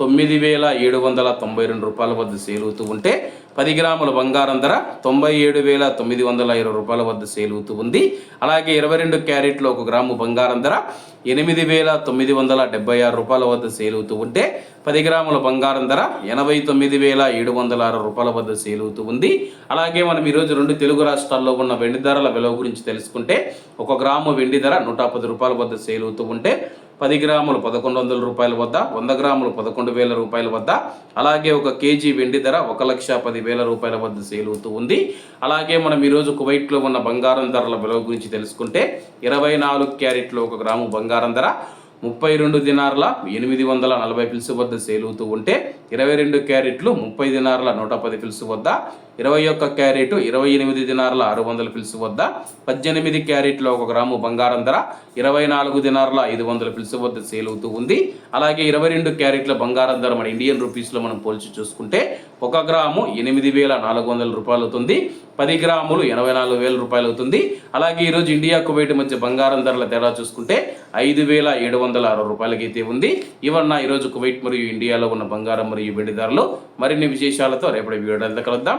తొమ్మిది వేల ఏడు వందల తొంభై రెండు రూపాయల వద్ద సేలుతూ ఉంటే పది గ్రాముల బంగారం ధర తొంభై ఏడు వేల తొమ్మిది వందల ఇరవై రూపాయల వద్ద సేలుతూ ఉంది. అలాగే ఇరవై రెండు క్యారెట్లు ఒక గ్రాము బంగారం ధర ఎనిమిది వేల తొమ్మిది వందల డెబ్బై ఆరు రూపాయల వద్ద సేలుతూ ఉంటే పది గ్రాముల బంగారం ధర ఎనభై తొమ్మిది వేల ఏడు వందల ఆరు రూపాయల వద్ద సేలుతూ ఉంది. అలాగే మనం ఈరోజు రెండు తెలుగు రాష్ట్రాల్లో ఉన్న వెండి ధరల విలువ గురించి తెలుసుకుంటే ఒక గ్రాము వెండి ధర నూట పది రూపాయల వద్ద సేలుతూ ఉంటే పది గ్రాములు పదకొండు వందల రూపాయల వద్ద వంద గ్రాములు పదకొండు వేల రూపాయల వద్ద అలాగే ఒక కేజీ వెండి ధర ఒక లక్ష పది వేల రూపాయల వద్ద సేల్ అవుతూ ఉంది. అలాగే మనం ఈరోజు కువైట్లో ఉన్న బంగారం ధరల విలువ గురించి తెలుసుకుంటే ఇరవై నాలుగు క్యారెట్లు ఒక గ్రాము బంగారం ధర ముప్పై రెండు దినార్ల ఎనిమిది వందల నలభై పిలుసు వద్ద సేల్ అవుతూ ఉంటే ఇరవై రెండు క్యారెట్లు ముప్పై దినార్ల నూట పది పిల్సు వద్ద ఇరవై ఒక్క క్యారెట్ ఇరవై ఎనిమిది దినారుల ఆరు వందల పిలుసు వద్ద పద్దెనిమిది క్యారెట్లో ఒక గ్రాము బంగారం ధర ఇరవై నాలుగు దినారుల ఐదు వందల పిలుసు వద్ద సేల్ అవుతూ ఉంది. అలాగే ఇరవై రెండు క్యారెట్ల బంగారం ధర మన ఇండియన్ రూపీస్లో మనం పోల్చి చూసుకుంటే ఒక గ్రాము ఎనిమిది వేల నాలుగు వందల రూపాయలు అవుతుంది. పది గ్రాములు ఎనభై నాలుగు వేల రూపాయలు అవుతుంది. అలాగే ఈరోజు ఇండియా కువైట్ మధ్య బంగారం ధరల తేడా చూసుకుంటే ఐదు వేల ఏడు వందల అరవై రూపాయలకి అయితే ఉంది. ఇవన్న ఈరోజు కువైట్ మరియు ఇండియాలో ఉన్న బంగారం మరియు వెండి ధరలు. మరిన్ని విశేషాలతో రేపటి వీడియోలో కలుద్దాం.